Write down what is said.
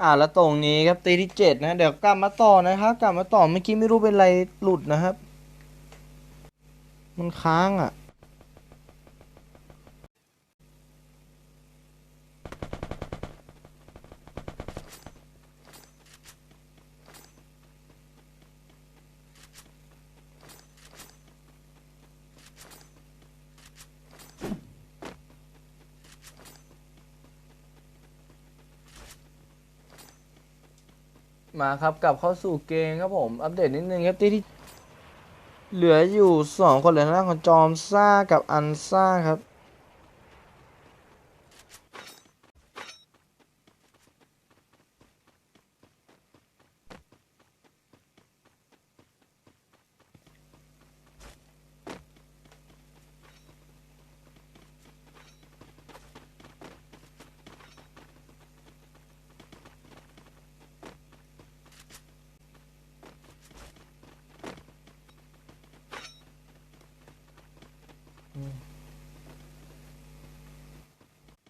อ่าแล้วตรงนี้ครับตีที่เจ็ดนะเดี๋ยวกลับมาต่อนะครับ กลับมาต่อเมื่อกี้ไม่รู้เป็นไรหลุดนะครับ มันค้างอะ มาครับกลับเข้าสู่เกมครับผม อัปเดตนิดนึงครับที่ที่ เหลืออยู่สองคนเหลือทางด้านของจอมซ่ากับอันซ่าครับ อืม